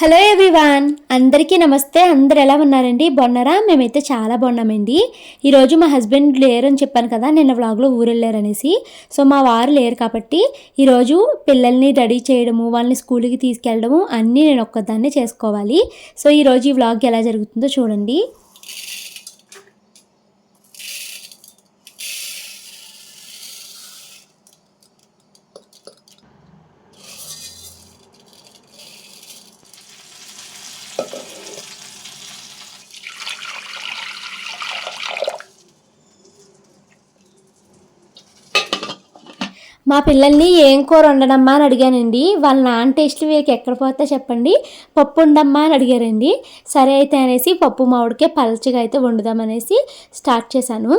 Hello everyone అందరికీ నమస్తే. అందరు ఎలా ఉన్నారండి? బాగున్నారా? మేమైతే చాలా బాగున్నామండి. ఈరోజు మా హస్బెండ్ లేరని చెప్పాను కదా నిన్న వ్లాగ్లో ఊరు వెళ్ళారనేసి సో మా వారు లేరు కాబట్టి ఈరోజు పిల్లల్ని రెడీ చేయడము వాళ్ళని స్కూల్కి తీసుకెళ్ళడము అన్నీ నేను ఒక్కదాన్నే చేసుకోవాలి. సో ఈరోజు ఈ వ్లాగ్ ఎలా జరుగుతుందో చూడండి. మా పిల్లల్ని ఏం కూర వండనమ్మా అని అడిగానండి. వాళ్ళ నాన్న టేస్ట్ వీరికి ఎక్కడ పోతే చెప్పండి. పప్పు ఉండమ్మా అని అడిగారండి. సరే అయితే అనేసి పప్పు మామిడికే పలచగా అయితే వండుదామనేసి స్టార్ట్ చేశాను.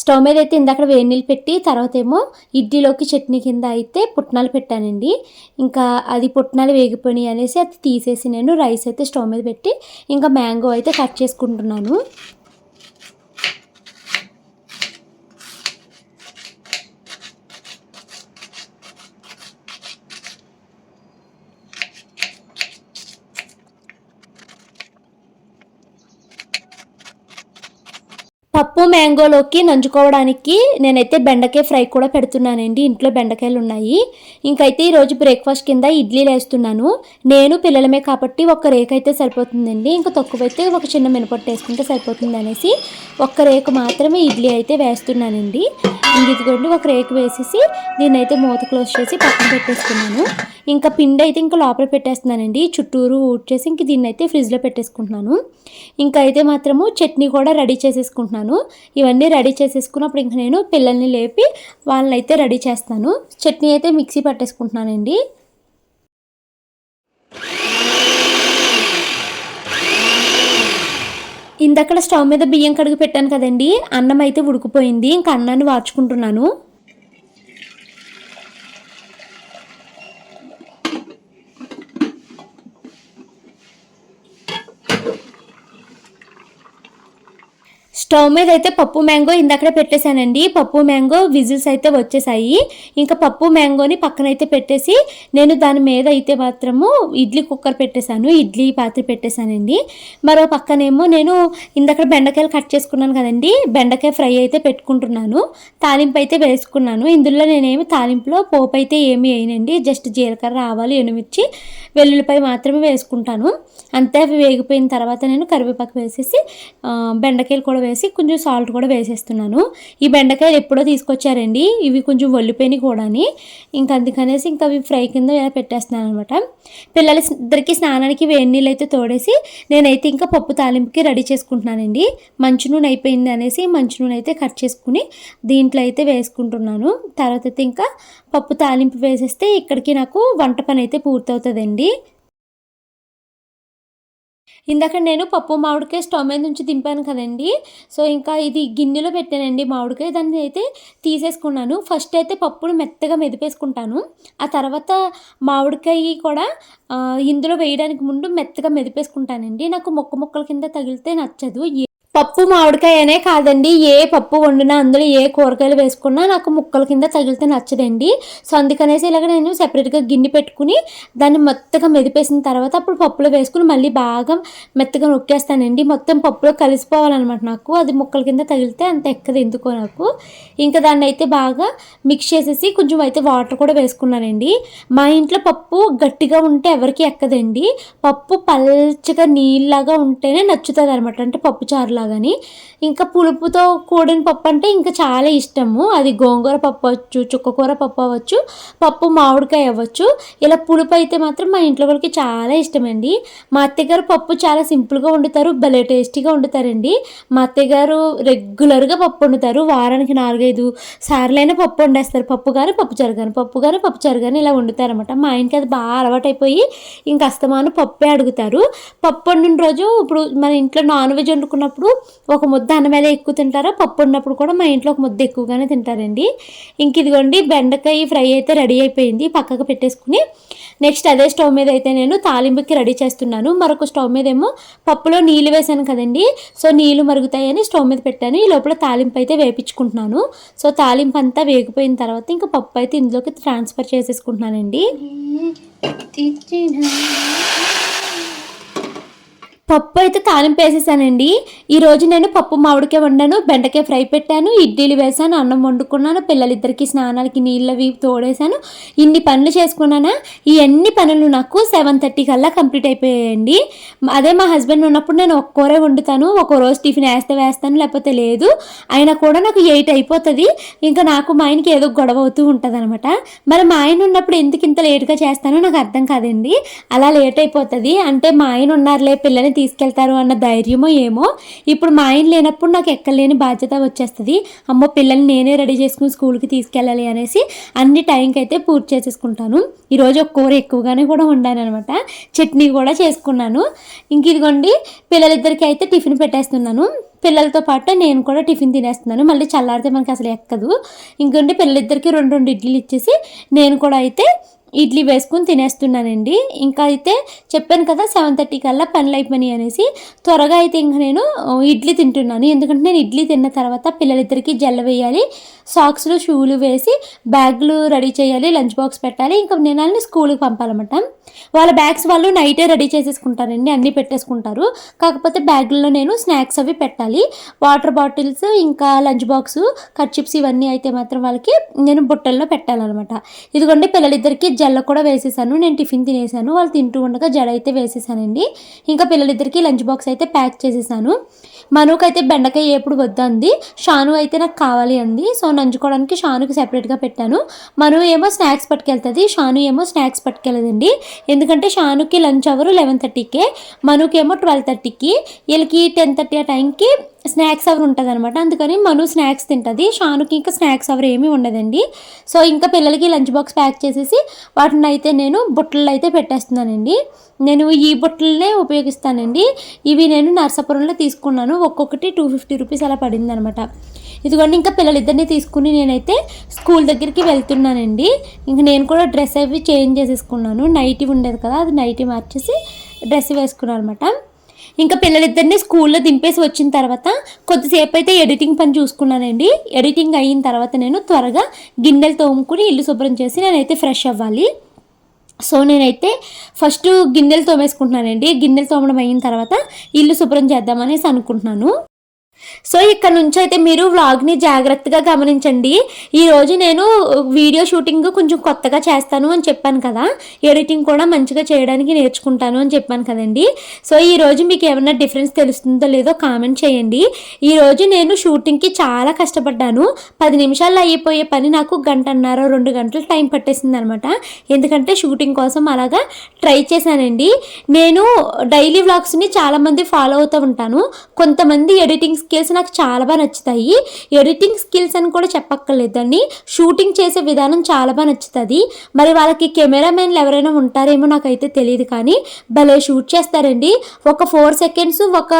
స్టవ్ మీద అయితే ఇందాక వేడి నీళ్ళు పెట్టి తర్వాత ఏమో ఇడ్లీలోకి చట్నీ కింద అయితే పుట్నాలు పెట్టానండి. ఇంకా అది పుట్నాలు వేగిపోయినాయి అనేసి అది తీసేసి నేను రైస్ అయితే స్టవ్ మీద పెట్టి ఇంకా మ్యాంగో అయితే కట్ చేసుకుంటున్నాను. పప్పు మ్యాంగోలోకి నంచుకోవడానికి నేనైతే బెండకాయ ఫ్రై కూడా పెడుతున్నానండి. ఇంట్లో బెండకాయలు ఉన్నాయి. ఇంకైతే ఈరోజు బ్రేక్ఫాస్ట్ కింద ఇడ్లీలు వేస్తున్నాను నేను పిల్లలమే కాబట్టి ఒక రేకు అయితే సరిపోతుందండి. ఇంకా తక్కువైతే ఒక చిన్న మినపట్టు వేసుకుంటే సరిపోతుంది అనేసి ఒక్క రేకు మాత్రమే ఇడ్లీ అయితే వేస్తున్నానండి. ఇదిగోండి ఒక రేకు వేసేసి దీన్ని అయితే మూత క్లోజ్ చేసి పక్కన పెట్టేసుకున్నాను. ఇంకా పిండి అయితే ఇంకా లోపల పెట్టేస్తున్నానండి. చుట్టూరు ఊడ్చేసి ఇంక దీన్ని అయితే ఫ్రిడ్జ్లో పెట్టేసుకుంటున్నాను. ఇంకా అయితే మాత్రము చట్నీ కూడా రెడీ చేసేసుకుంటున్నాను. ఇవన్నీ రెడీ చేసేసుకున్నప్పుడు ఇంక నేను పిల్లల్ని లేపి వాళ్ళని అయితే రెడీ చేస్తాను. చట్నీ అయితే మిక్సీ పట్టేసుకుంటున్నానండి. ఇందక్కడ స్టవ్ మీద బియ్యం కడుగు పెట్టాను కదండి. అన్నం అయితే ఉడికిపోయింది. ఇంకా అన్నాన్ని వార్చుకుంటున్నాను. స్టవ్ మీద అయితే పప్పు మ్యాంగో ఇందాకడే పెట్టేశానండి. పప్పు మ్యాంగో విజిల్స్ అయితే వచ్చేసాయి. ఇంకా పప్పు మ్యాంగోని పక్కనైతే పెట్టేసి నేను దాని మీద అయితే మాత్రము ఇడ్లీ కుక్కర్ పెట్టేశాను. ఇడ్లీ పాత్ర పెట్టేశానండి. మరో పక్కనేమో నేను ఇందాక బెండకాయలు కట్ చేసుకున్నాను కదండి. బెండకాయ ఫ్రై అయితే పెట్టుకుంటున్నాను. తాలింపు అయితే వేసుకున్నాను. ఇందులో నేనేమి తాలింపులో పోపు అయితే ఏమి వేయనండి. జస్ట్ జీలకర్ర ఆవాలు ఎండుమిర్చి వెల్లుల్లిపాయ మాత్రమే వేసుకుంటాను. అంతే అవి వేగిపోయిన తర్వాత నేను కరివేపాకు వేసేసి బెండకాయలు కూడా వేసి కొంచెం సాల్ట్ కూడా వేసేస్తున్నాను. ఈ బెండకాయలు ఎప్పుడో తీసుకొచ్చారండి. ఇవి కొంచెం ఒల్లిపోయినాయి కూడాని. ఇంకా అందుకనేసి ఇంకా అవి ఫ్రై కింద ఇలా పెట్టేస్తున్నాను అనమాట పిల్లల ఇద్దరికి స్నానానికి వేడి నీళ్ళు అయితే తోడేసి నేనైతే ఇంకా పప్పు తాలింపుకి రెడీ చేసుకుంటున్నానండి. మంచి నూనె అయిపోయింది అనేసి మంచి నూనె అయితే కట్ చేసుకుని దీంట్లో అయితే వేసుకుంటున్నాను. తర్వాత అయితే ఇంకా పప్పు తాలింపు వేసేస్తే ఇక్కడికి నాకు వంట పని అయితే పూర్తవుతుందండి. ఇందాక నేను పప్పు మామిడికాయ స్టవ్ మీద నుంచి దింపాను కదండి. సో ఇంకా ఇది గిన్నెలో పెట్టానండి మామిడికాయ. దాన్ని అయితే తీసేసుకున్నాను. ఫస్ట్ అయితే పప్పును మెత్తగా మెదిపేసుకుంటాను. ఆ తర్వాత మామిడికాయ కూడా ఇందులో వేయడానికి ముందు మెత్తగా మెదిపేసుకుంటానండి. నాకు మొక్క మొక్కల కింద తగిలితే నచ్చదు. పప్పు మామిడికాయనే కాదండి. ఏ పప్పు వండినా అందులో ఏ కూరగాయలు వేసుకున్నా నాకు ముక్కల కింద తగిలితే నచ్చదండి. సో అందుకనేసి ఇలాగ నేను సెపరేట్గా గిన్నె పెట్టుకుని దాన్ని మెత్తగా మెదిపేసిన తర్వాత అప్పుడు పప్పులో వేసుకుని మళ్ళీ బాగా మెత్తగా నొక్కేస్తానండి. మొత్తం పప్పులో కలిసిపోవాలన్నమాట నాకు. అది ముక్కల కింద తగిలితే అంత ఎక్కదు ఎందుకో నాకు. ఇంకా దాన్ని అయితే బాగా మిక్స్ చేసేసి కొంచెం అయితే వాటర్ కూడా వేసుకున్నానండి. మా ఇంట్లో పప్పు గట్టిగా ఉంటే ఎవరికి ఎక్కదండి. పప్పు పల్చగా నీళ్ళలాగా ఉంటేనే నచ్చుతుంది అనమాట అంటే పప్పు చారులాగా. లాగాని ఇంకా పులుపుతో కూడిన పప్పు అంటే ఇంకా చాలా ఇష్టము. అది గోంగూర పప్పు అవ్వచ్చు చుక్కకూర పప్పు అవ్వచ్చు పప్పు మామిడికాయ అవ్వచ్చు. ఇలా పులుపు అయితే మాత్రం మా ఇంట్లో వాళ్ళకి చాలా ఇష్టమండి. మా అత్తగారు పప్పు చాలా సింపుల్గా వండుతారు భలే టేస్టీగా వండుతారండి. మా అత్తగారు రెగ్యులర్గా పప్పు వండుతారు. వారానికి నాలుగైదు సార్లైనా పప్పు వండేస్తారు. పప్పు కానీ పప్పు చారు కానీ పప్పు కానీ పప్పు చారు కానీ ఇలా వండుతారనమాట మా ఆయనకి అది బాగా అలవాటైపోయి ఇంక అస్తమాను పప్పే అడుగుతారు. పప్పు వండిన రోజు ఇప్పుడు మన ఇంట్లో నాన్ వెజ్ వండుకున్నప్పుడు ఒక ముద్ద అన్నమేలే ఎక్కువ తింటారో పప్పు ఉన్నప్పుడు కూడా మా ఇంట్లో ఒక ముద్ద ఎక్కువగానే తింటారండి. ఇంక ఇదిగోండి బెండకాయ ఫ్రై అయితే రెడీ అయిపోయింది పక్కకు పెట్టేసుకుని. నెక్స్ట్ అదే స్టవ్ మీద అయితే నేను తాలింపుకి రెడీ చేస్తున్నాను. మరొక స్టవ్ మీద ఏమో పప్పులో నీళ్ళు వేసాను కదండి. సో నీళ్ళు మరుగుతాయని స్టవ్ మీద పెట్టాను. ఈ లోపల తాలింపు అయితే వేపించుకుంటున్నాను. సో తాలింపు అంతా వేగిపోయిన తర్వాత ఇంకా పప్పు అయితే ఇందులోకి ట్రాన్స్ఫర్ చేసేసుకుంటున్నానండి. పప్పు అయితే తాలింపు వేసేసానండి. ఈరోజు నేను పప్పు మామిడికాయ వండాను బెండకాయ ఫ్రై పెట్టాను ఇడ్లీలు వేసాను అన్నం వండుకున్నాను పిల్లలిద్దరికి స్నానాలకి నీళ్ళవి తోడేశాను. ఇన్ని పనులు చేసుకున్నానా? ఈ అన్ని పనులు నాకు సెవెన్ థర్టీ కల్లా కంప్లీట్ అయిపోయాయండి. అదే మా హస్బెండ్ ఉన్నప్పుడు నేను ఒక్కోరే వండుతాను ఒక రోజు టిఫిన్ వేస్తే వేస్తాను లేకపోతే లేదు. అయినా కూడా నాకు ఎయిట్ అయిపోతుంది. ఇంకా నాకు మా ఆయనకి ఏదో గొడవ అవుతూ ఉంటుంది అనమాట మరి మా ఆయన ఉన్నప్పుడు ఎందుకు ఇంత లేట్గా చేస్తానో నాకు అర్థం కాదండి. అలా లేట్ అయిపోతుంది. అంటే మా ఆయన ఉన్నారులే పిల్లని తీసుకెళ్తారు అన్న ధైర్యమో ఏమో. ఇప్పుడు మా ఆయన లేనప్పుడు నాకు ఎక్కలేని బాధ్యత వచ్చేస్తుంది. అమ్మో పిల్లల్ని నేనే రెడీ చేసుకుని స్కూల్కి తీసుకెళ్ళాలి అనేసి అన్ని టైంకి అయితే పూర్తి చేసేసుకుంటాను. ఈరోజు ఒక కూర ఎక్కువగానే కూడా వండాను అనమాట చట్నీ కూడా చేసుకున్నాను. ఇంక ఇదిగోండి పిల్లలిద్దరికి అయితే టిఫిన్ పెట్టేస్తున్నాను. పిల్లలతో పాటు నేను కూడా టిఫిన్ తినేస్తున్నాను. మళ్ళీ చల్లారితే మనకి అసలు ఎక్కదు. ఇంకోండి పిల్లలిద్దరికి రెండు రెండు ఇడ్లీలు ఇచ్చేసి నేను కూడా అయితే ఇడ్లీ వేసుకుని తినేస్తున్నానండి. ఇంకా అయితే చెప్పాను కదా సెవెన్ థర్టీ కల్లా పనులు అయిపోయినాయి అనేసి. త్వరగా అయితే ఇంకా నేను ఇడ్లీ తింటున్నాను. ఎందుకంటే నేను ఇడ్లీ తిన్న తర్వాత పిల్లలిద్దరికీ జల్ల వేయాలి. సాక్స్లు షూలు వేసి బ్యాగ్లు రెడీ చేయాలి లంచ్ బాక్స్ పెట్టాలి ఇంకా నేను వాళ్ళని స్కూల్కి పంపాలన్నమాట. వాళ్ళ బ్యాగ్స్ వాళ్ళు నైటే రెడీ చేసేసుకుంటారండి అన్నీ పెట్టేసుకుంటారు. కాకపోతే బ్యాగ్లో నేను స్నాక్స్ అవి పెట్టాలి. వాటర్ బాటిల్స్ ఇంకా లంచ్ బాక్స్ కట్ చిప్స్ ఇవన్నీ అయితే మాత్రం వాళ్ళకి నేను బుట్టల్లో పెట్టాలన్నమాట. ఇదిగోండి పిల్లలిద్దరికి జల్ల కూడా వేసేసాను నేను టిఫిన్ తినేసాను వాళ్ళు తింటూ ఉండగా జడ అయితే వేసేసానండి. ఇంకా పిల్లలిద్దరికి లంచ్ బాక్స్ అయితే ప్యాక్ చేసేసాను. మనుకు అయితే బెండకాయ ఎప్పుడు వద్దంది షాను అయితే నాకు కావాలి అంది సో నంచుకోవడానికి షానుకి సెపరేట్గా పెట్టాను. మనం ఏమో స్నాక్స్ పట్టుకెళ్తుంది షాను ఏమో స్నాక్స్ పట్టుకెళ్ళదండి. ఎందుకంటే షానుకి లంచ్ అవర్ లెవెన్ థర్టీకే మనకేమో ట్వెల్వ్ థర్టీకి వీళ్ళకి టెన్ థర్టీ ఆ టైంకి స్నాక్స్ అవర్ ఉంటుంది అనమాట అందుకని మను స్నాక్స్ తింటుంది. షానుకి ఇంకా స్నాక్స్ అవర్ ఏమీ ఉండదండి. సో ఇంకా పిల్లలకి లంచ్ బాక్స్ ప్యాక్ చేసేసి వాటిని అయితే నేను బుట్టలు అయితే పెట్టేస్తున్నానండి. నేను ఈ బుట్టలనే ఉపయోగిస్తానండి. ఇవి నేను నర్సాపురంలో తీసుకున్నాను. ఒక్కొక్కటి టూ ఫిఫ్టీ రూపీస్ అలా పడింది అనమాట ఇదిగోండి ఇంకా పిల్లలిద్దరిని తీసుకుని నేనైతే స్కూల్ దగ్గరికి వెళ్తున్నానండి. ఇంక నేను కూడా డ్రెస్ అవి చేంజ్ చేసేసుకున్నాను. నైటీ ఉండేది కదా అది నైటీ మార్చేసి డ్రెస్ వేసుకున్నాను అనమాట ఇంకా పిల్లలిద్దరిని స్కూల్లో దింపేసి వచ్చిన తర్వాత కొద్దిసేపు అయితే ఎడిటింగ్ పని చూసుకున్నానండి. ఎడిటింగ్ అయిన తర్వాత నేను త్వరగా గిన్నెలు తోముకుని ఇల్లు శుభ్రం చేసి నేనైతే ఫ్రెష్ అవ్వాలి. సో నేనైతే ఫస్ట్ గిన్నెలు తోమేసుకుంటున్నానండి. గిన్నెలు తోమడం అయిన తర్వాత ఇల్లు శుభ్రం చేద్దామనేసి అనుకుంటున్నాను. సో ఇక్కడ నుంచి అయితే మీరు వ్లాగ్ని జాగ్రత్తగా గమనించండి. ఈరోజు నేను uh, వీడియో షూటింగ్ కొంచెం కొత్తగా చేస్తాను అని చెప్పాను కదా. ఎడిటింగ్ కూడా మంచిగా చేయడానికి నేర్చుకుంటాను అని చెప్పాను కదండి. సో ఈరోజు మీకు ఏమైనా డిఫరెన్స్ తెలుస్తుందో లేదో కామెంట్ చేయండి. ఈరోజు నేను షూటింగ్కి చాలా కష్టపడ్డాను. పది నిమిషాల్లో అయిపోయే పని నాకు గంటన్నర రెండు గంటలు టైం పట్టేసింది అనమాట ఎందుకంటే షూటింగ్ కోసం అలాగా ట్రై చేశానండి. నేను డైలీ వ్లాగ్స్ని చాలామంది ఫాలో అవుతూ ఉంటాను. కొంతమంది ఎడిటింగ్స్ స్కిల్స్ నాకు చాలా బాగా నచ్చుతాయి. ఎడిటింగ్ స్కిల్స్ అని కూడా చెప్పక్కర్లేదండి. షూటింగ్ చేసే విధానం చాలా బాగా నచ్చుతుంది. మరి వాళ్ళకి కెమెరామెన్లు ఎవరైనా ఉంటారేమో నాకైతే తెలియదు కానీ భలే షూట్ చేస్తారండి. ఒక ఫోర్ సెకండ్స్ ఒక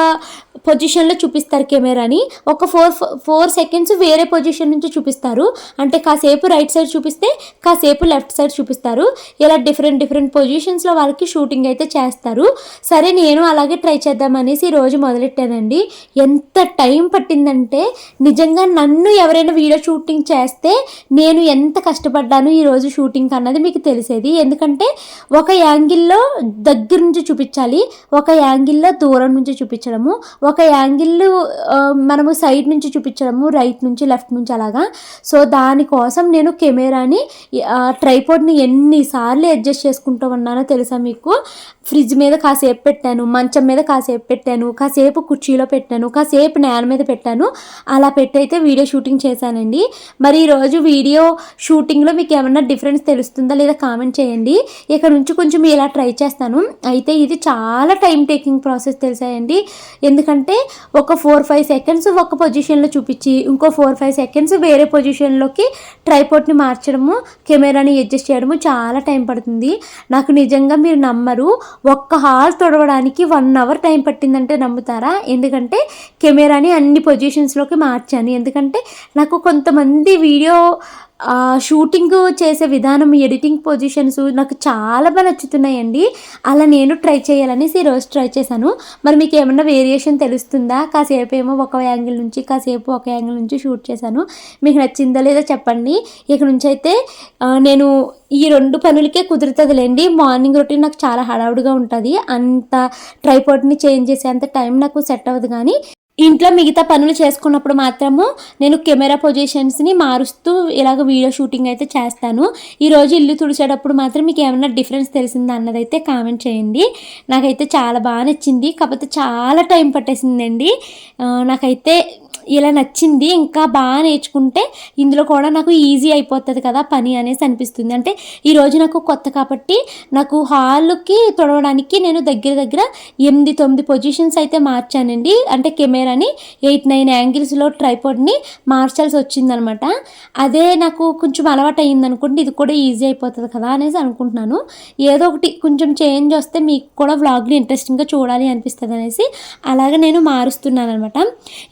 పొజిషన్లో చూపిస్తారు కెమెరాని. ఒక ఫోర్ ఫోర్ సెకండ్స్ వేరే పొజిషన్ నుంచి చూపిస్తారు. అంటే కాసేపు రైట్ సైడ్ చూపిస్తే కాసేపు లెఫ్ట్ సైడ్ చూపిస్తారు. ఇలా డిఫరెంట్ డిఫరెంట్ పొజిషన్స్లో వాళ్ళకి షూటింగ్ అయితే చేస్తారు. సరే నేను అలాగే ట్రై చేద్దామనేసి ఈరోజు మొదలెట్టానండి. ఎంత టైం పట్టిందంటే నిజంగా నన్ను ఎవరైనా వీడియో షూటింగ్ చేస్తే నేను ఎంత కష్టపడ్డాను ఈరోజు షూటింగ్ అన్నది మీకు తెలిసేది. ఎందుకంటే ఒక యాంగిల్లో దగ్గర నుంచి చూపించాలి ఒక యాంగిల్లో దూరం నుంచి చూపించడము ఒక యాంగిల్ మనము సైడ్ నుంచి చూపించడము రైట్ నుంచి లెఫ్ట్ నుంచి అలాగా. సో దానికోసం నేను కెమెరాని ట్రైపోర్డ్ని ఎన్నిసార్లు అడ్జస్ట్ చేసుకుంటూ ఉన్నానో తెలుసా మీకు? ఫ్రిడ్జ్ మీద కాసేపు పెట్టాను మంచం మీద కాసేపు పెట్టాను కాసేపు కుర్చీలో పెట్టాను కాసేపు నేల మీద పెట్టాను. అలా పెట్టి అయితే వీడియో షూటింగ్ చేశానండి. మరి ఈరోజు వీడియో షూటింగ్లో మీకు ఏమన్నా డిఫరెన్స్ తెలుస్తుందా లేదా కామెంట్ చేయండి. ఇక్కడ నుంచి కొంచెం ఇలా ట్రై చేస్తాను. అయితే ఇది చాలా టైం టేకింగ్ ప్రాసెస్ తెలిసాయండి. ఎందుకంటే ఒక ఫోర్ ఫైవ్ సెకండ్స్ ఒక పొజిషన్లో చూపించి ఇంకో ఫోర్ ఫైవ్ సెకండ్స్ వేరే పొజిషన్లోకి ట్రైపోర్ట్ని మార్చడము కెమెరాని అడ్జస్ట్ చేయడము చాలా టైం పడుతుంది. నాకు నిజంగా మీరు నమ్మరు. ఒక్క హాల్ తొడవడానికి వన్ అవర్ టైం పట్టిందంటే నమ్ముతారా? ఎందుకంటే కెమెరా కానీ అన్ని పొజిషన్స్లోకి మార్చాను. ఎందుకంటే నాకు కొంతమంది వీడియో షూటింగ్ చేసే విధానం ఎడిటింగ్ పొజిషన్స్ నాకు చాలా బాగా నచ్చుతున్నాయండి. అలా నేను ట్రై చేయాలనేసి ఈరోజు ట్రై చేశాను. మరి మీకు ఏమన్నా వేరియేషన్ తెలుస్తుందా? కాసేపు ఏమో ఒక యాంగిల్ నుంచి కాసేపు ఒక యాంగిల్ నుంచి షూట్ చేశాను. మీకు నచ్చిందో లేదో చెప్పండి. ఇక నుంచి అయితే నేను ఈ రెండు పనులకే కుదురుతుందిలేండి. మార్నింగ్ రొటీన్ నాకు చాలా హడావుడిగా ఉంటుంది. అంత ట్రైపోర్ట్ని చేంజ్ చేసే అంత టైం నాకు సెట్ అవ్వదు కానీ ఇంట్లో మిగతా పనులు చేసుకున్నప్పుడు మాత్రము నేను కెమెరా పొజిషన్స్ని మారుస్తూ ఇలాగ వీడియో షూటింగ్ అయితే చేస్తాను. ఈరోజు ఇల్లు తుడిచేటప్పుడు మాత్రం మీకు ఏమైనా డిఫరెన్స్ తెలిసిందా అన్నదైతే కామెంట్ చేయండి. నాకైతే చాలా బాగా నచ్చింది. కాకపోతే చాలా టైం పట్టేసిందండి. నాకైతే ఇలా నచ్చింది. ఇంకా బాగా నేర్చుకుంటే ఇందులో కూడా నాకు ఈజీ అయిపోతుంది కదా పని అనేసి అనిపిస్తుంది. అంటే ఈరోజు నాకు కొత్త కాబట్టి నాకు హాల్కి తొడవడానికి నేను దగ్గర దగ్గర ఎనిమిది తొమ్మిది పొజిషన్స్ అయితే మార్చానండి. అంటే కెమెరా అని ఎయిట్ నైన్ యాంగిల్స్లో ట్రైపాడ్ని మార్చాల్సి వచ్చిందనమాట. అదే నాకు కొంచెం అలవాటు అయ్యింది అనుకోండి ఇది కూడా ఈజీ అయిపోతుంది కదా అనేసి అనుకుంటున్నాను. ఏదో ఒకటి కొంచెం చేంజ్ వస్తే మీకు కూడా వ్లాగ్ని ఇంట్రెస్టింగ్గా చూడాలి అనిపిస్తుంది అనేసి అలాగే నేను మారుస్తున్నాను అనమాట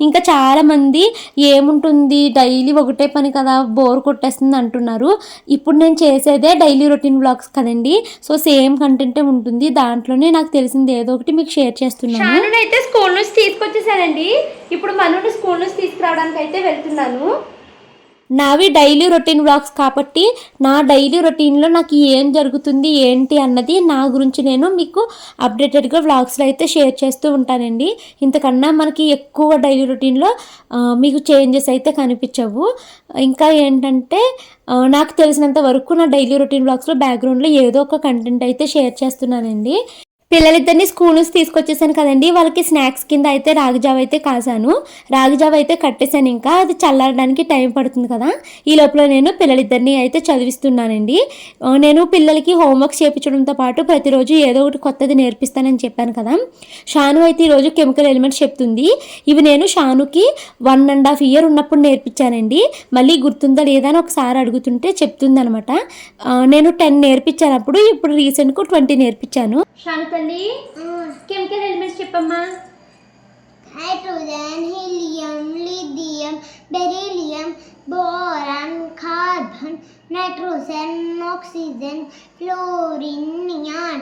ఇంకా చాలామంది ఏముంటుంది డైలీ ఒకటే పని కదా బోర్ కొట్టేస్తుంది అంటున్నారు. ఇప్పుడు నేను చేసేదే డైలీ రొటీన్ బ్లాగ్స్ కదండి. సో సేమ్ కంటెంటే ఉంటుంది. దాంట్లోనే నాకు తెలిసింది ఏదో ఒకటి మీకు షేర్ చేస్తున్నాను. అయితే స్కూల్ నుంచి తీసుకొచ్చేసానండి ఇప్పుడు మనోడు స్కూల్ నుంచి తీసుకురావడానికి అయితే వెళ్తున్నాను. నావి డైలీ రొటీన్ బ్లాగ్స్ కాబట్టి నా డైలీ రొటీన్లో నాకు ఏం జరుగుతుంది ఏంటి అన్నది నా గురించి నేను మీకు అప్డేటెడ్గా వ్లాగ్స్లో అయితే షేర్ చేస్తూ ఉంటానండి. ఇంతకన్నా మనకి ఎక్కువ డైలీ రొటీన్లో మీకు చేంజెస్ అయితే కనిపించవు. ఇంకా ఏంటంటే నాకు తెలిసినంత వరకు నా డైలీ రొటీన్ బ్లాగ్స్లో బ్యాక్గ్రౌండ్లో ఏదో ఒక కంటెంట్ అయితే షేర్ చేస్తున్నానండి. పిల్లలిద్దరిని స్కూల్ నుంచి తీసుకొచ్చేసాను కదండి. వాళ్ళకి స్నాక్స్ కింద అయితే రాగిజావ అయితే కాసాను. రాగిజావ అయితే కట్టేశాను ఇంకా. అది చల్లారడానికి టైం పడుతుంది కదా. ఈ లోపల నేను పిల్లలిద్దరిని అయితే చదివిస్తున్నానండి. నేను పిల్లలకి హోంవర్క్ చేయించడంతో పాటు ప్రతిరోజు ఏదో ఒకటి కొత్తది నేర్పిస్తానని చెప్పాను కదా. షాను అయితే ఈరోజు కెమికల్ ఎలిమెంట్స్ చెప్తుంది. ఇవి నేను షానుకి వన్ అండ్ హాఫ్ ఇయర్ ఉన్నప్పుడు నేర్పించానండి. మళ్ళీ గుర్తుందా లేదా అని ఒకసారి అడుగుతుంటే చెప్తుంది అనమాట నేను టెన్ నేర్పించాను అప్పుడు ఇప్పుడు రీసెంట్గా ట్వంటీ నేర్పించాను. షాను తల్లి కెమికల్ ఎలిమెంట్స్ చెప్పమ్మా hydrogen, helium, lithium, beryllium, boron, carbon, nitrogen, oxygen, fluorine, neon,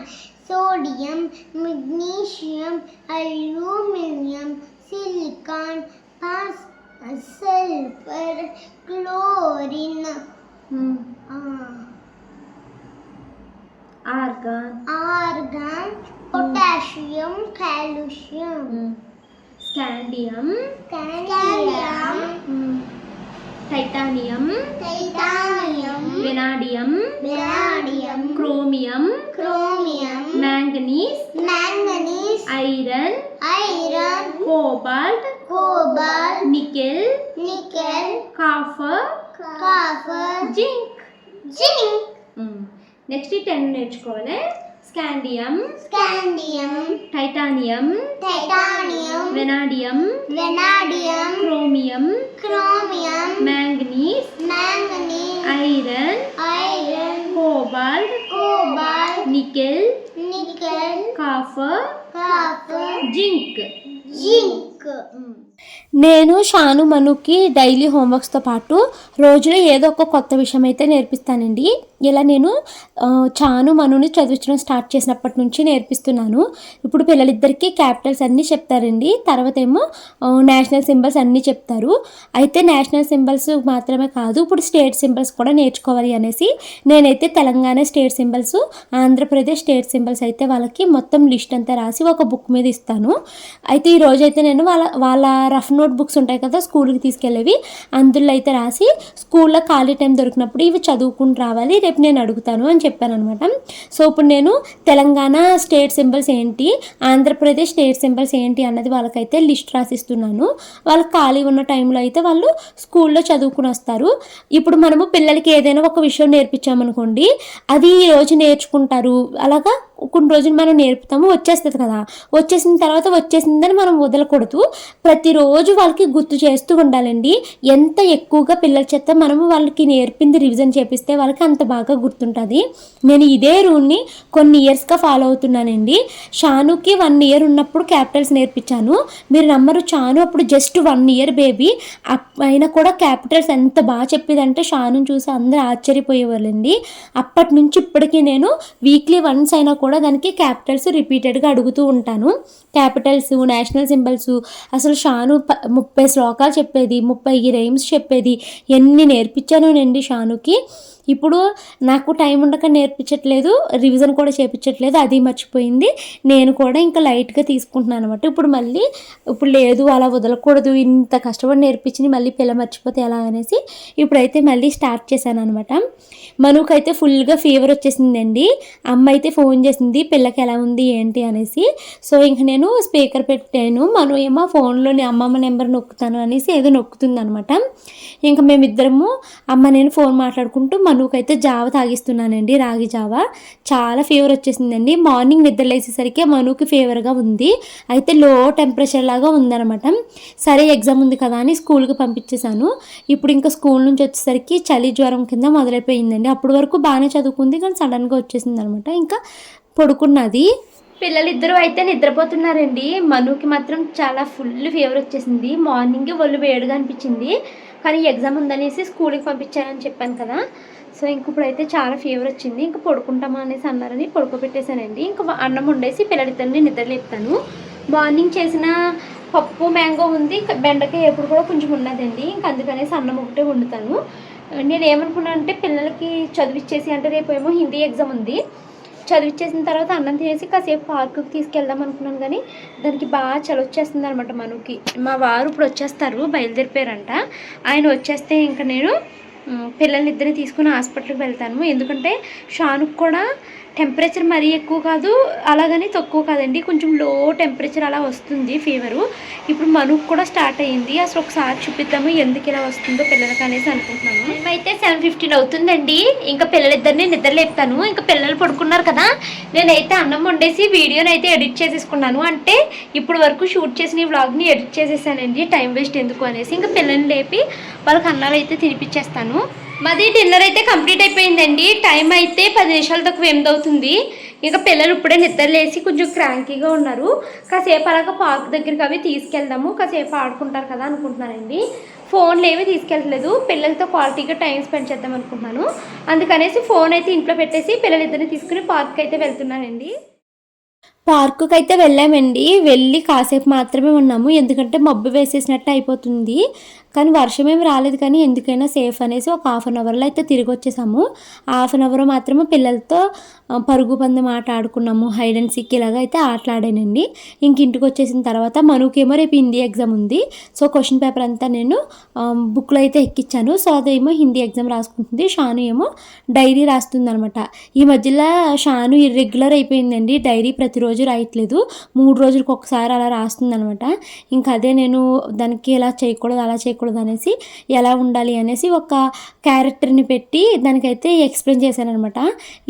sodium, magnesium, aluminum, silicon, phos- sulfur, argon argon potassium calcium scandium scandium titanium titanium vanadium vanadium chromium chromium manganese manganese iron iron cobalt cobalt nickel nickel copper copper zinc zinc next ten నేర్చుకోవాలి. Scandium. scandium, titanium. titanium, vanadium. vanadium, chromium. chromium, manganese. manganese, iron. iron, cobalt. cobalt, nickel. nickel, copper. copper, zinc. zinc. నేను Shanu మనుకి daily హోంవర్క్స్తో పాటు రోజులో ఏదో ఒక కొత్త విషయం అయితే నేర్పిస్తానండి. ఇలా నేను చాను మనుని చదివించడం స్టార్ట్ చేసినప్పటి నుంచి నేర్పిస్తున్నాను. ఇప్పుడు పిల్లలిద్దరికీ క్యాపిటల్స్ అన్నీ చెప్తారండి. తర్వాత ఏమో నేషనల్ సింబల్స్ అన్నీ చెప్తారు. అయితే నేషనల్ సింబల్స్ మాత్రమే కాదు ఇప్పుడు స్టేట్ సింబల్స్ కూడా నేర్చుకోవాలి అనేసి నేనైతే Telangana state symbols Andhra Pradesh state symbols అయితే వాళ్ళకి మొత్తం లిస్ట్ అంతా రాసి ఒక బుక్ మీద ఇస్తాను. అయితే ఈ అయితే నేను వాళ్ళ వాళ్ళ రఫ్ నోట్ బుక్స్ ఉంటాయి కదా స్కూల్కి తీసుకెళ్ళేవి అందులో అయితే రాసి స్కూల్లో ఖాళీ టైం దొరికినప్పుడు ఇవి చదువుకుని రావాలి. రేపు నేను అడుగుతాను అని చెప్పాను అనమాట సో ఇప్పుడు నేను తెలంగాణ స్టేట్ సింబల్స్ ఏంటి ఆంధ్రప్రదేశ్ స్టేట్ సింబల్స్ ఏంటి అన్నది వాళ్ళకైతే లిస్ట్ రాసిస్తున్నాను. వాళ్ళకి ఖాళీ ఉన్న టైంలో అయితే వాళ్ళు స్కూల్లో చదువుకుని వస్తారు. ఇప్పుడు మనము పిల్లలకి ఏదైనా ఒక విషయం నేర్పించామనుకోండి అది ఈ రోజు నేర్చుకుంటారు. అలాగా కొన్ని రోజులు మనం నేర్పుతాము వచ్చేస్తుంది కదా. వచ్చేసిన తర్వాత వచ్చేసిందని మనం వదలకూడదు. ప్రతిరోజు వాళ్ళకి గుర్తు చేస్తూ ఉండాలండి. ఎంత ఎక్కువగా పిల్లల చేత మనము వాళ్ళకి నేర్పింది రివిజన్ చేపిస్తే వాళ్ళకి అంత బాగా గుర్తుంటుంది. నేను ఇదే రూల్ని కొన్ని ఇయర్స్గా ఫాలో అవుతున్నానండి. షానుకి వన్ ఇయర్ ఉన్నప్పుడు క్యాపిటల్స్ నేర్పించాను. మీరు నమ్మరు చాను అప్పుడు జస్ట్ వన్ ఇయర్ బేబీ అయినా కూడా క్యాపిటల్స్ ఎంత బాగా చెప్పేదంటే షాను చూసి అందరూ ఆశ్చర్యపోయేవాళ్ళండి. అప్పటి నుంచి ఇప్పటికీ నేను వీక్లీ వన్స్ అయినా కూడా దానికి క్యాపిటల్స్ రిపీటెడ్గా అడుగుతూ ఉంటాను. క్యాపిటల్స్ నేషనల్ సింబల్స్ అసలు షాను ముప్పై శ్లోకాలు చెప్పేది ముప్పై రైమ్స్ చెప్పేది ఎన్ని నేర్పించాను నండి షానుకి. ఇప్పుడు నాకు టైం ఉండక నేర్పించట్లేదు రివిజన్ కూడా చేపించట్లేదు అది మర్చిపోయింది. నేను కూడా ఇంకా లైట్గా తీసుకుంటున్నాను అనమాట ఇప్పుడు మళ్ళీ ఇప్పుడు లేదు అలా వదలకూడదు ఇంత కష్టపడి నేర్పించింది మళ్ళీ పిల్ల మర్చిపోతే ఎలా అనేసి ఇప్పుడైతే మళ్ళీ స్టార్ట్ చేశాను అనమాట మనకైతే ఫుల్గా ఫీవర్ వచ్చేసిందండి. అమ్మ అయితే ఫోన్ చేసింది పిల్లకి ఎలా ఉంది ఏంటి? అనేసి. సో ఇంక నేను స్పీకర్ పెట్టాను. మనం ఏమో ఫోన్లోని అమ్మమ్మ నెంబర్ నొక్కుతాను అనేసి ఏదో నొక్కుతుంది అనమాట ఇంకా మేమిద్దరము అమ్మ నేను ఫోన్ మాట్లాడుకుంటూ మనుకైతే జావ తాగిస్తున్నానండి రాగి జావ. చాలా ఫీవర్ వచ్చేసిందండి. మార్నింగ్ నిద్రలేసేసరికి మనుకి ఫీవర్గా ఉంది. అయితే లో టెంపరేచర్ లాగా ఉందన్నమాట. సరే ఎగ్జామ్ ఉంది కదా అని స్కూల్కి పంపించేశాను. ఇప్పుడు ఇంకా స్కూల్ నుంచి వచ్చేసరికి చలి జ్వరం కింద మొదలైపోయిందండి. అప్పటి వరకు బాగానే చదువుకుంది కానీ సడన్గా వచ్చేసింది అనమాట ఇంకా పడుకున్నది. పిల్లలిద్దరూ అయితే నిద్రపోతున్నారండి. మనుకి మాత్రం చాలా ఫుల్ ఫీవర్ వచ్చేసింది. మార్నింగ్ ఒళ్ళు వేడిగా అనిపించింది. కానీ ఎగ్జామ్ ఉందనేసి స్కూల్కి పంపించానని చెప్పాను కదా. సో ఇంక ఇప్పుడైతే చాలా ఫీవర్ వచ్చింది. ఇంకా పడుకుంటామా అనేసి అన్నారని పడుకోబెట్టేశానండి. ఇంకా అన్నం వండేసి పిల్లడితల్ని నిద్ర లేపుతాను. మార్నింగ్ చేసిన పప్పు మ్యాంగో ఉంది. బెండకాయ ఎప్పుడు కూడా కొంచెం ఉన్నదండి ఇంకా అందుకనేసి అన్నం ఒకటే వండుతాను. నేను ఏమనుకున్నాను అంటే పిల్లలకి చదివిచ్చేసి అంటే రేపు ఏమో హిందీ ఎగ్జామ్ ఉంది. చదివిచ్చేసిన తర్వాత అన్నం తినేసి కాసేపు పార్కుకి తీసుకెళ్దాం అనుకున్నాను కానీ దానికి బాగా చలొచ్చేస్తుంది అనమాట మనకి. మా వారు ఇప్పుడు వచ్చేస్తారు బయలుదేరిపోయారంట. ఆయన వచ్చేస్తే ఇంకా నేను పిల్లలిద్దరిని తీసుకుని హాస్పిటల్కి వెళ్తాను. ఎందుకంటే షానుకు కూడా టెంపరేచర్ మరీ ఎక్కువ కాదు అలాగని తక్కువ కాదండి. కొంచెం లో టెంపరేచర్ అలా వస్తుంది ఫీవరు. ఇప్పుడు మనకు కూడా స్టార్ట్ అయ్యింది. అసలు ఒకసారి చూపిద్దాము ఎందుకు ఇలా వస్తుందో పిల్లలకి అనేసి అనుకుంటున్నాను. మేమైతే సెవెన్ ఫిఫ్టీన్ అవుతుందండి. ఇంకా పిల్లలిద్దరిని నిద్ర లేపుతాను. ఇంకా పిల్లలు పడుకున్నారు కదా. నేనైతే అన్నం వండేసి వీడియోని అయితే ఎడిట్ చేసేసుకున్నాను. అంటే ఇప్పుడు వరకు షూట్ చేసిన ఈ వ్లాగ్ని ఎడిట్ చేసేసానండి. టైం వేస్ట్ ఎందుకు అనేసి. ఇంకా పిల్లల్ని లేపి వాళ్ళకి అన్నాలు అయితే తినిపించేస్తాను మాది డిన్నర్ అయితే కంప్లీట్ అయిపోయిందండి. టైం అయితే పది నిమిషాల తక్కువ ఎనిమిది అవుతుంది ఇంకా పిల్లలు ఇప్పుడే నిద్రలేసి కొంచెం క్రాంకీగా ఉన్నారు. కాసేపు అలాగ పార్క్ దగ్గరికి అవి తీసుకెళ్దాము. కాసేపు ఆడుకుంటారు కదా అనుకుంటున్నానండి. ఫోన్లు ఏమీ తీసుకెళ్ళట్లేదు పిల్లలతో క్వాలిటీగా టైం స్పెండ్ చేద్దాం అనుకుంటున్నాను. అందుకనేసి ఫోన్ అయితే ఇంట్లో పెట్టేసి పిల్లలిద్దరిని తీసుకుని పార్క్ అయితే వెళ్తున్నానండి. పార్కుకి అయితే వెళ్ళామండి. వెళ్ళి కాసేపు మాత్రమే ఉన్నాము. ఎందుకంటే మబ్బు వేసేసినట్టు అయిపోతుంది. కానీ వర్షం ఏమి రాలేదు కానీ ఎందుకైనా సేఫ్ అనేసి ఒక హాఫ్ అన్ అవర్లో అయితే తిరిగి వచ్చేసాము. హాఫ్ అన్ అవర్ మాత్రమే పిల్లలతో పరుగు పందెం ఆట ఆడుకున్నాము. హైడ్ అండ్ సిక్ ఇలాగ అయితే ఆటలాడానండి. ఇంక ఇంటికి వచ్చేసిన తర్వాత మనకేమో రేపు హిందీ ఎగ్జామ్ ఉంది. సో క్వశ్చన్ పేపర్ అంతా నేను బుక్లో అయితే ఎక్కించాను సో అదేమో హిందీ ఎగ్జామ్ రాసుకుంటుంది. షాను ఏమో డైరీ రాస్తుంది అనమాట ఈ మధ్యలో షాను ఇర్రెగ్యులర్ అయిపోయిందండి. డైరీ ప్రతిరోజు రాయట్లేదు. మూడు రోజులకు ఒకసారి అలా రాస్తుంది అనమాట ఇంకా అదే నేను దానికి ఇలా చేయకూడదు అలా చేయకూడదు అనేసి ఎలా ఉండాలి అనేసి ఒక క్యారెక్టర్ని పెట్టి దానికైతే ఎక్స్ప్లెయిన్ చేశాను అనమాట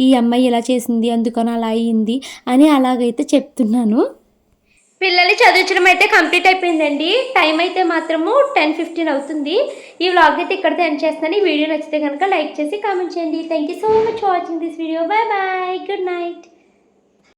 ఈ అమ్మాయి ఇలా చేసింది అందుకని అలా అయ్యింది అని అలాగైతే చెప్తున్నాను. పిల్లల్ని చదివించడం అయితే కంప్లీట్ అయిపోయిందండి. టైం అయితే మాత్రము టెన్ ఫిఫ్టీన్ అవుతుంది. ఈ వ్లాగ్ అయితే ఇక్కడితో ఎండ్ చేస్తాను ఈ వీడియో నచ్చితే కనుక లైక్ చేసి కామెంట్ చేయండి. Thank you so much watching this video bye bye good night